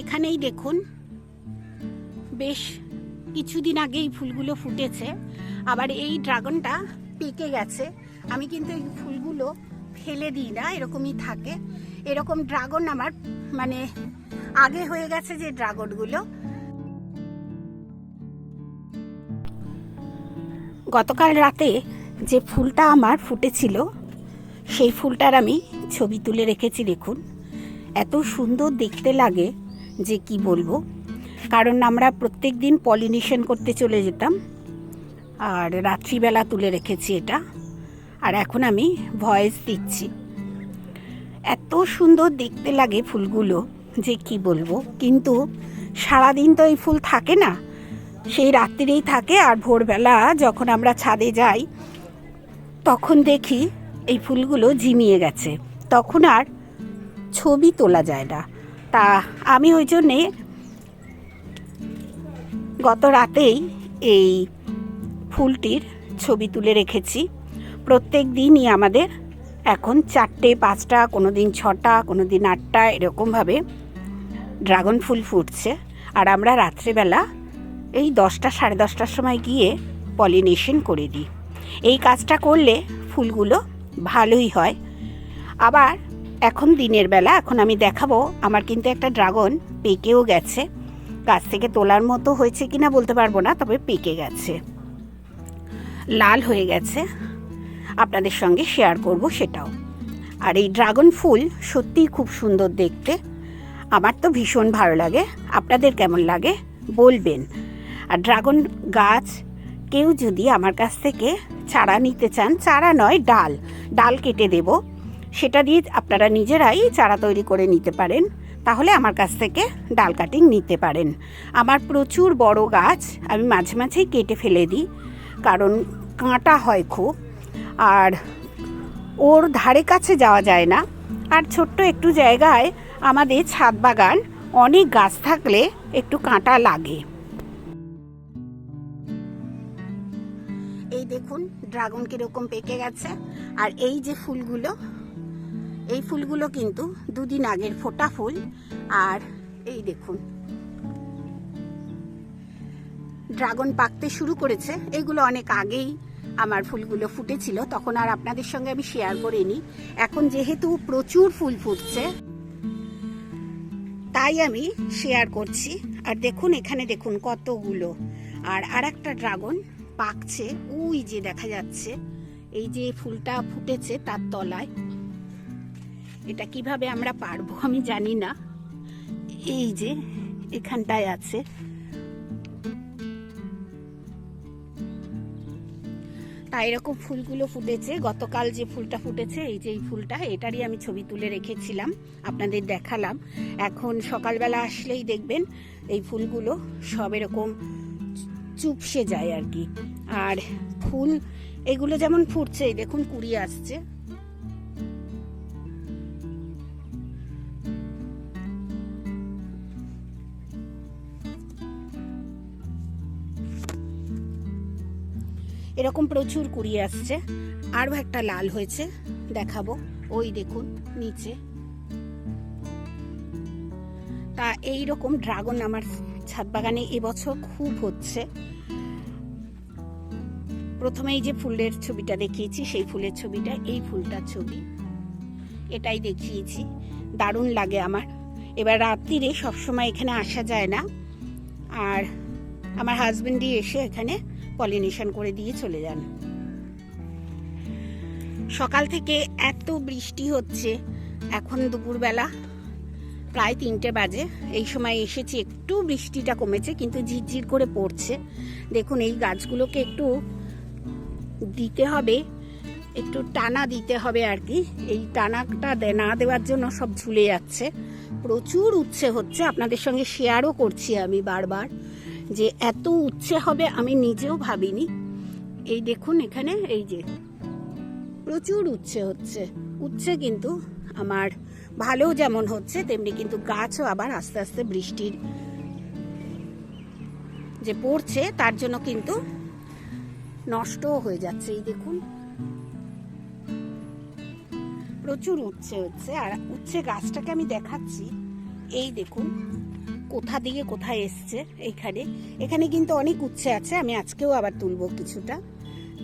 এখানেই দেখুন। বেশ কিছুদিন আগে এই ফুলগুলো ফুটেছে, আবার এই ড্রাগনটা পেকে গেছে। আমি কিন্তু এই ফুলগুলো ফেলে দিই না, এরকমই থাকে। এরকম ড্রাগন আমার মানে আগে হয়ে গেছে যে ড্রাগনগুলো। গতকাল রাতে যে ফুলটা আমার ফুটেছিল, সেই ফুলটার আমি ছবি তুলে রেখেছি, দেখুন। এত সুন্দর দেখতে লাগে। যে কি বলব? কারণ আমরা প্রত্যেক দিন পলিনেশন করতে চলে যেতাম, আর রাত্রিবেলা তুলে রেখেছি এটা, আর এখন আমি ভয়েস দিচ্ছি। এত সুন্দর দেখতে লাগে ফুলগুলো, যে কি বলব? কিন্তু সারাদিন তো এই ফুল থাকে না, সেই রাত্রিরেই থাকে, আর ভোরবেলা যখন আমরা ছাদে যাই, তখন দেখি এই ফুলগুলো ঝিমিয়ে গেছে, তখন আর ছবি তোলা যায় না। তা আমি ওই জন্যে গত রাতেই এই ফুলটির ছবি তুলে রেখেছি। প্রত্যেক দিনই আমাদের এখন চারটে, পাঁচটা কোনো দিন ছটা কোনো দিন আটটা এরকমভাবে ড্রাগন ফুল ফুটছে। আর আমরা রাত্রেবেলা এই দশটা, সাড়ে দশটার সময় গিয়ে পলিনেশন করে দিই। এই কাজটা করলে ফুলগুলো ভালোই হয়। আবার এখন দিনের বেলা, এখন আমি দেখাবো, আমার কিন্তু একটা ড্রাগন পেকেও গেছে। গাছ থেকে তোলার মতো হয়েছে কি না বলতে পারব না, তবে পেকে গেছে। লাল হয়ে গেছে। আপনাদের সঙ্গে শেয়ার করব সেটাও। আর এই ড্রাগন ফুল সত্যিই খুব সুন্দর দেখতে। আমার তো ভীষণ ভালো লাগে। আপনাদের কেমন লাগে বলবেন। আর ড্রাগন গাছ কেউ যদি আমার কাছ থেকে চারা নিতে চান, চারা নয়, ডাল। ডাল কেটে দেব। সেটা দিয়ে আপনারা নিজেরাই চারা তৈরি করে নিতে পারেন। তাহলে আমার কাছ থেকে ডাল কাটিং নিতে পারেন। আমার প্রচুর বড় গাছ আমি মাঝে মাঝেই কেটে ফেলে দিই, কারণ কাঁটা হয় খুব। আর ওর ধারে কাছে যাওয়া যায় না। আর ছোট্ট একটু জায়গায় আমাদের ছাদ বাগান অনেক গাছ থাকলে একটু কাঁটা লাগে। এই দেখুন, ড্রাগন কীরকম পেকে গেছে। আর এই যে ফুলগুলো এই ফুলগুলো কিন্তু দুদিন আগের ফোটা ফুল। আর এই দেখুন। ড্রাগন পাকতে শুরু করেছে। এগুলো অনেক আগেই আমার ফুলগুলো ফুটেছিল। তখন আর আপনাদের সঙ্গে আমি শেয়ার করিনি। এখন যেহেতু প্রচুর ফুল ফুটছে, তাই আমি শেয়ার করছি। আর দেখুন, এখানে দেখুন কতগুলো। আর আর একটা ড্রাগন পাকছে। ওই যে দেখা যাচ্ছে, এই যে ফুলটা ফুটেছে তার তলায়। এটা কীভাবে আমরা পারব আমি জানি না। এই যে, এখানটায় আছে। তাই এরকম ফুলগুলো ফুটেছে। গতকাল যে ফুলটা ফুটেছে, এই যে এই ফুলটা, এটারই আমি ছবি তুলে রেখেছিলাম, আপনাদের দেখালাম। এখন সকালবেলা আসলেই দেখবেন, এই ফুলগুলো সব এরকম চুপসে যায় আর কি। আর ফুল, এগুলো যেমন ফুটছে দেখুন, কুড়ি আসছে। এরকম প্রচুর কুড়িয়ে আসছে। আরও একটা লাল হয়েছে, দেখাবো। ওই দেখুন, নিচে। তা এই রকম ড্রাগন আমার ছাদ বাগানে এবছর খুব হচ্ছে। প্রথমে এই যে ফুলের ছবিটা দেখিয়েছি, সেই ফুলের ছবিটা, এই ফুলটার ছবি। এটাই দেখিয়েছি। দারুণ লাগে আমার। এবার রাত্রিরে সবসময় এখানে আসা যায় না। আর আমার হাজবেন্ডই এসে এখানে পলিনেশন করে দিয়ে চলে যান। সকাল থেকে এত বৃষ্টি হচ্ছে, এখন দুপুরবেলা প্রায় তিনটে বাজে। এই সময় এসেছি, একটু বৃষ্টিটা কমেছে, কিন্তু ঝিরঝির করে পড়ছে। দেখুন, এই গাছগুলোকে একটু দিতে হবে, একটু টানা দিতে হবে আর কি। এই টানাটা না দেওয়ার জন্য সব ঝুলে যাচ্ছে। প্রচুর উচ্ছে হচ্ছে, আপনাদের সঙ্গে শেয়ারও করছি আমি বারবার। যে এত উচ্ছে হবে আমি নিজেও ভাবিনি। এই দেখুন এখানে, এই যে। প্রচুর উচ্ছে হচ্ছে। উচ্ছে কিন্তু আমার ভালো যেমন হচ্ছে, তেমনি কিন্তু গাছও আবার আস্তে আস্তে বৃষ্টির যে পড়ছে, তার জন্য কিন্তু নষ্টও হয়ে যাচ্ছে। এই দেখুন। প্রচুর উচ্ছে হচ্ছে। আর উচ্ছে গাছটাকে আমি দেখাচ্ছি। এই দেখুন। কোথা দিকে কোথায় এসছে এইখানে এখানে কিন্তু অনেক উচ্ছে আছে, আমি আজকেও আবার তুলবো কিছুটা।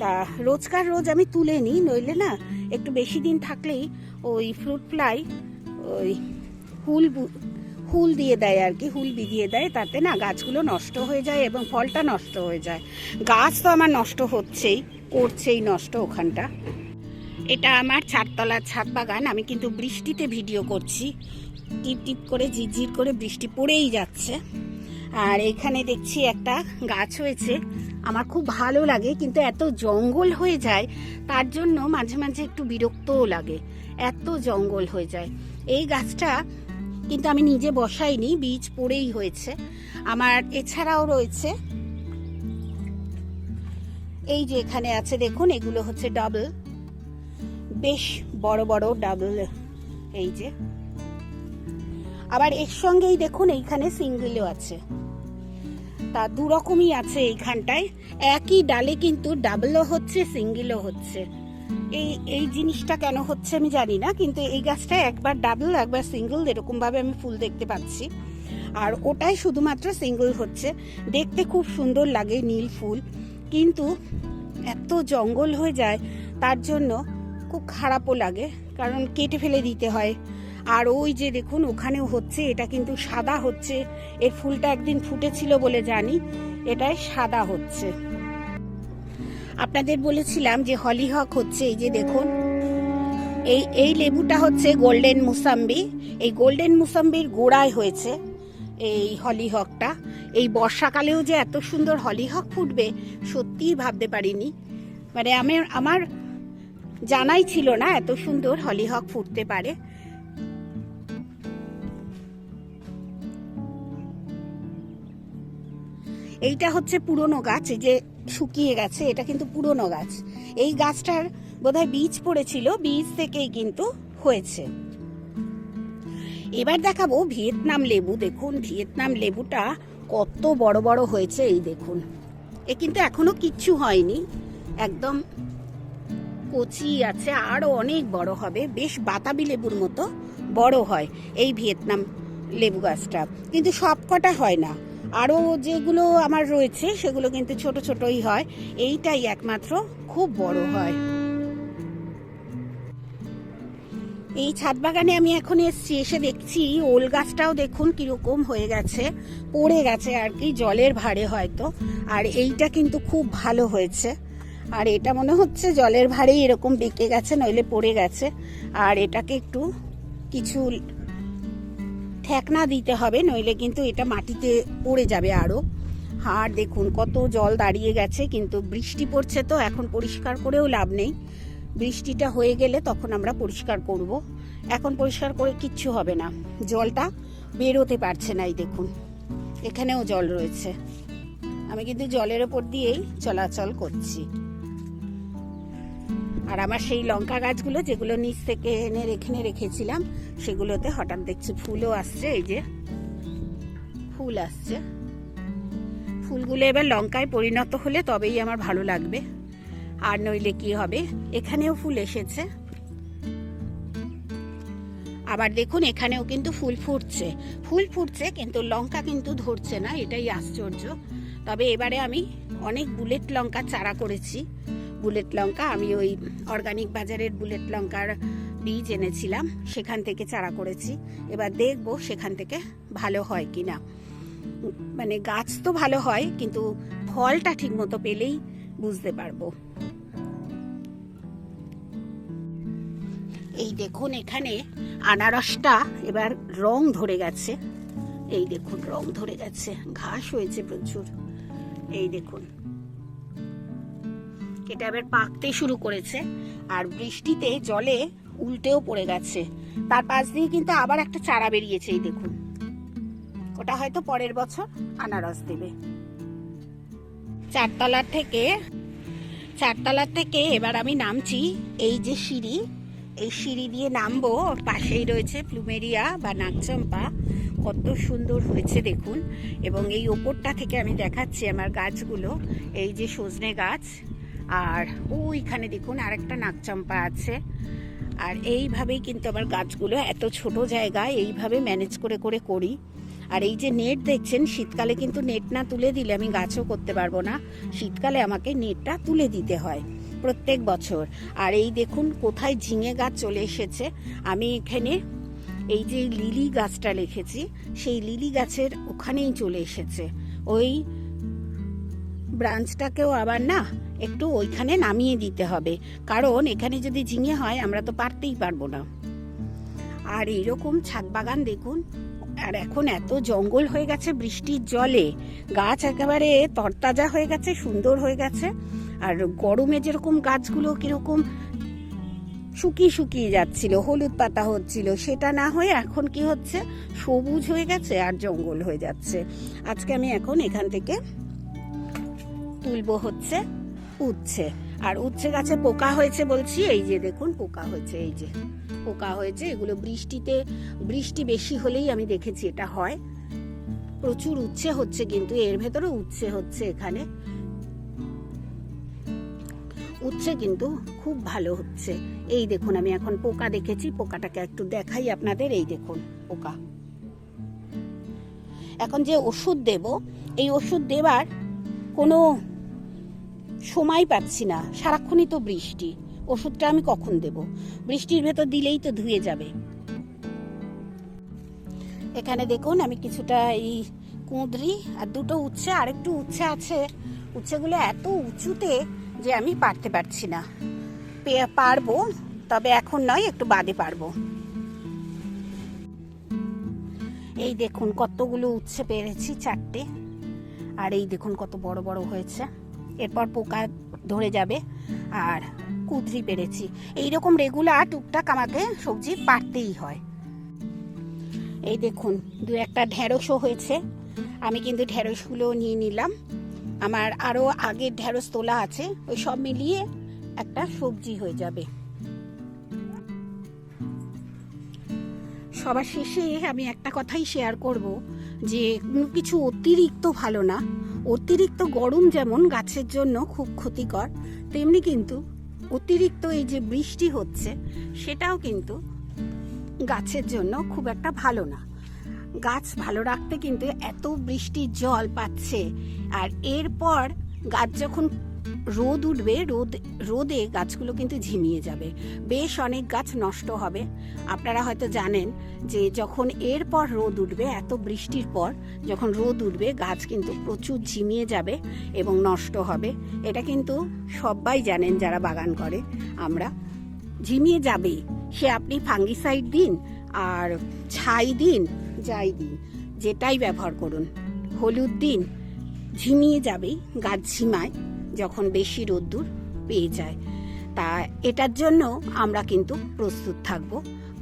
তা রোজকার রোজ আমি তুলে নিই, নইলে না একটু বেশি দিন থাকলেই ওই ফ্রুট ফ্লাই, ওই হুল হুল দিয়ে দেয় আর কি, হুল বিধিয়ে দেয়, তাতে না গাছগুলো নষ্ট হয়ে যায় এবং ফলটা নষ্ট হয়ে যায়। গাছ তো আমার নষ্ট হচ্ছেই, করছেই নষ্ট ওখানটা। এটা আমার চারতলার ছাদ বাগান, আমি কিন্তু বৃষ্টিতে ভিডিও করছি। টিপ টিপ করে ঝিরঝির করে বৃষ্টি পড়েই যাচ্ছে। আর এখানে দেখছি একটা গাছ হয়েছে, আমার খুব ভালো লাগে, কিন্তু এত জঙ্গল হয়ে যায়, তার জন্য মাঝে মাঝে একটু বিরক্তও লাগে। এত জঙ্গল হয়ে যায়। এই গাছটা কিন্তু আমি নিজে বসাইনি, বীজ পড়েই হয়েছে। আমার এছাড়াও রয়েছে, এই যে এখানে আছে, দেখুন, এগুলো হচ্ছে ডাবল। বেশ বড় বড় ডাবল এই যে। আবার এর সঙ্গেই দেখুন এইখানে সিঙ্গেলও আছে। তা দু রকমই আছে এইখানটায়। একই ডালে কিন্তু ডাবলও হচ্ছে সিঙ্গেলও হচ্ছে। এই এই জিনিসটা কেন হচ্ছে আমি জানি না, কিন্তু এই গাছটায় একবার ডাবল একবার সিঙ্গেল এরকম ভাবে আমি ফুল দেখতে পাচ্ছি। আর ওটাই শুধুমাত্র সিঙ্গেল হচ্ছে। দেখতে খুব সুন্দর লাগে নীল ফুল। কিন্তু এত জঙ্গল হয়ে যায়, তার জন্য খুব খারাপও লাগে, কারণ কেটে ফেলে দিতে হয়। আর ওই যে দেখুন, ওখানেও হচ্ছে, এটা কিন্তু সাদা হচ্ছে। এর ফুলটা একদিন ফুটেছিল বলে জানি, এটাই সাদা হচ্ছে। আপনাদের বলেছিলাম যে হলিহক হচ্ছে, এই যে দেখুন, এই এই লেবুটা হচ্ছে গোল্ডেন মুসাম্বি। এই গোল্ডেন মুসাম্বির গোড়ায় হয়েছে এই হলিহকটা। এই বর্ষাকালেও যে এত সুন্দর হলিহক ফুটবে, সত্যিই ভাবতে পারিনি। মানে আমি আমার জানাই ছিল না এত সুন্দর হলিহক ফুটতে পারে। এইটা হচ্ছে পুরনো গাছ যে শুকিয়ে গেছে, এটা কিন্তু পুরনো গাছ। এই গাছটার বোধহয় বীজ পড়েছিল, বীজ থেকেই কিন্তু হয়েছে। এবার দেখাবো ভিয়েতনাম লেবু, দেখুন ভিয়েতনাম লেবুটা কত বড় বড় হয়েছে, এই দেখুন। এ কিন্তু এখনও কিচ্ছু হয়নি, একদম কচি আছে আরও অনেক বড় হবে। বেশ বাতাবি লেবুর মতো বড় হয় এই ভিয়েতনাম লেবু গাছটা। কিন্তু সব কটা হয় না। আরও যেগুলো আমার রয়েছে, সেগুলো কিন্তু ছোট ছোটই হয়। এইটাই একমাত্র খুব বড় হয়। এই ছাদ বাগানে আমি এখন এসছি, এসে দেখছি ওল গাছটাও দেখুন কীরকম হয়ে গেছে। পড়ে গেছে আর কি, জলের ভারে হয়তো। আর এইটা কিন্তু খুব ভালো হয়েছে। আর এটা মনে হচ্ছে জলের ভারেই এরকম বেঁকে গেছে, নইলে পড়ে গেছে। আর এটাকে একটু কিছু ঠেকনা দিতে হবে, নইলে কিন্তু এটা মাটিতে পড়ে যাবে আরও আর দেখুন, কত জল দাঁড়িয়ে গেছে, কিন্তু বৃষ্টি পড়ছে তো, এখন পরিষ্কার করেও লাভ নেই। বৃষ্টিটা হয়ে গেলে তখন আমরা পরিষ্কার করব। এখন পরিষ্কার করে কিচ্ছু হবে না। জলটা বেরোতে পারছে না এই দেখুন, এখানেও জল রয়েছে। আমি কিন্তু জলের ওপর দিয়েই চলাচল করছি। আর আমার সেই লঙ্কা গাছগুলো যেগুলো নিচ থেকে এনে রেখে রেখেছিলাম, সেগুলোতে হঠাৎ দেখছি ফুলও আসছে, এই যে ফুল আসছে। ফুলগুলো এবার লঙ্কায় পরিণত হলে তবেই আমার ভালো লাগবে। আর নইলে কি হবে? এখানেও ফুল এসেছে। আবার দেখুন, এখানেও কিন্তু ফুল ফুটছে। ফুল ফুটছে, কিন্তু লঙ্কা কিন্তু ধরছে না, এটাই আশ্চর্য। তবে এবারে আমি অনেক বুলেট লঙ্কা চারা করেছি। বুলেট লঙ্কা, আমি ওই অর্গানিক বাজারের বুলেট লঙ্কার বীজ এনেছিলাম, সেখান থেকে চারা করেছি। এবার দেখব সেখান থেকে ভালো হয় কি না মানে গাছ তো ভালো হয়, কিন্তু ফলটা ঠিক মতো পেলেই বুঝতে পারব। এই দেখুন এখানে আনারসটা এবার রং ধরে গেছে। এই দেখুন রং ধরে গেছে, ঘাস হয়েছে প্রচুর। এই দেখুন। এটা এবার পাকতে শুরু করেছে। আর বৃষ্টিতে জলে উল্টেও পড়ে গেছে। তার পাশ দিয়ে কিন্তু আবার একটা চারা বেরিয়েছে, এই দেখুন। ওটা হয়তো পরের বছর আনারস দেবে। চারতলার থেকে চারতলার থেকে এবার আমি নামছি এই যে সিঁড়ি। এই সিঁড়ি দিয়ে নামবো পাশেই রয়েছে প্লুমেরিয়া বা নাকচম্পা কত সুন্দর হয়েছে দেখুন। এবং এই ওপরটা থেকে আমি দেখাচ্ছি আমার গাছগুলো। এই যে সজনে গাছ আর ওইখানে দেখুন আরেকটা নাকচম্পা আছে। আর এইভাবেই কিন্তু আমার গাছগুলো এত ছোট জায়গায় এইভাবে ম্যানেজ করে করে করি। আর এই যে নেট দেখছেন, শীতকালে কিন্তু নেট না তুলে দিলে আমি গাছও করতে পারব না। শীতকালে আমাকে নেটটা তুলে দিতে হয় প্রত্যেক বছর। আর এই দেখুন কোথায় ঝিঙে গাছ চলে এসেছে। আমি এখানে এই যে লিলি গাছটা লিখেছি, সেই লিলি গাছের ওখানেই চলে এসেছে। ওই ব্রাঞ্চটাকেও আবার না একটু ওইখানে নামিয়ে দিতে হবে। কারণ এখানে যদি ঝিঙে হয়, আমরা তো পারতেই পারব না। আর এইরকম ছাদ বাগান দেখুন, আর এখন এত জঙ্গল হয়ে গেছে বৃষ্টির জলে। গাছ একেবারে তরতাজা হয়ে গেছে, সুন্দর হয়ে গেছে। আর গরমে যেরকম গাছগুলো কীরকম শুকিয়ে শুকিয়ে যাচ্ছিল, হলুদ পাতা হচ্ছিল, সেটা না হয়ে এখন কি হচ্ছে? সবুজ হয়ে গেছে আর জঙ্গল হয়ে যাচ্ছে। আজকে আমি এখন এখান থেকে তুলবো হচ্ছে উচ্ছে। আর উচ্ছে গাছে পোকা হয়েছে বলছি, এই যে দেখুন, পোকা হয়েছে, এই যে। পোকা হয়েছে, এগুলো বৃষ্টিতে, বৃষ্টি বেশি হলেই আমি দেখেছি এটা হয়। প্রচুর উচ্ছে হচ্ছে কিন্তু, এর ভেতরে উচ্ছে হচ্ছে এখানে। উচ্ছে কিন্তু খুব ভালো হচ্ছে। এই দেখুন, আমি এখন পোকা দেখেছি, পোকাটাকে একটু দেখাই আপনাদের, এই দেখুন, পোকা। এখন যে ওষুধ দেব, এই ওষুধ দেবার কোনো সময় পাচ্ছি না। সারাক্ষণই তো বৃষ্টি। ওষুধটা আমি কখন দেব? বৃষ্টির ভেতর দিলেই তো ধুয়ে যাবে। এখানে দেখুন, আমি কিছুটা এই কুঁদরি আর দুটো উচ্ছে, আরেকটু উচ্ছে আছে। উচ্ছেগুলো এত উঁচুতে যে আমি পারতে পারছি না। পারব, তবে এখন নয়, একটু বাদে পারব। এই দেখুন, কতগুলো উচ্ছে পেরেছি চারটে। আর এই দেখুন, কত বড় বড় হয়েছে। এরপর পোকা ধরে যাবে আর কুদরি পেরেছি। এইরকম রেগুলার টুকটাক আমাকে সবজি পারতেই হয়। এই দেখুন, দু একটা ঢেঁড়সও হয়েছে। আমি কিন্তু ঢেঁড়সগুলো নিয়ে নিলাম। আমার আরও আগের ঢেঁড়স তোলা আছে, ওই সব মিলিয়ে একটা সবজি হয়ে যাবে। সবার শেষে আমি একটা কথাই শেয়ার করব যে কোনো কিছু অতিরিক্ত ভালো না। অতিরিক্ত গরম যেমন গাছের জন্য খুব ক্ষতিকর, তেমনি কিন্তু অতিরিক্ত এই যে বৃষ্টি হচ্ছে, সেটাও কিন্তু গাছের জন্য খুব একটা ভালো না। গাছ ভালো রাখতে কিন্তু এত বৃষ্টির জল পাচ্ছে, আর এরপর গাছ যখন রোদ উঠবে, রোদ, রোদে গাছগুলো কিন্তু ঝিমিয়ে যাবে। বেশ অনেক গাছ নষ্ট হবে। আপনারা হয়তো জানেন যে যখন এরপর রোদ উঠবে, এত বৃষ্টির পর যখন রোদ উঠবে, গাছ কিন্তু প্রচুর ঝিমিয়ে যাবে এবং নষ্ট হবে। এটা কিন্তু সবাই জানেন যারা বাগান করে। আমরা ঝিমিয়ে যাবেই সে আপনি ফাঙ্গিসাইড দিন আর ছাই দিন, যাই দিন, যেটাই ব্যবহার করুন। হলুদ দিন, ঝিমিয়ে যাবেই, গাছ ঝিমায়। যখন বেশি রোদ্দুর পেয়ে যায়, তা এটার জন্য আমরা কিন্তু প্রস্তুত থাকব।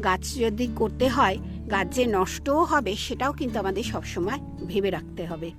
গাছ যদি করতে হয়, গাছ যে নষ্টও হবে সেটাও কিন্তু আমাদের সবসময় ভেবে রাখতে হবে।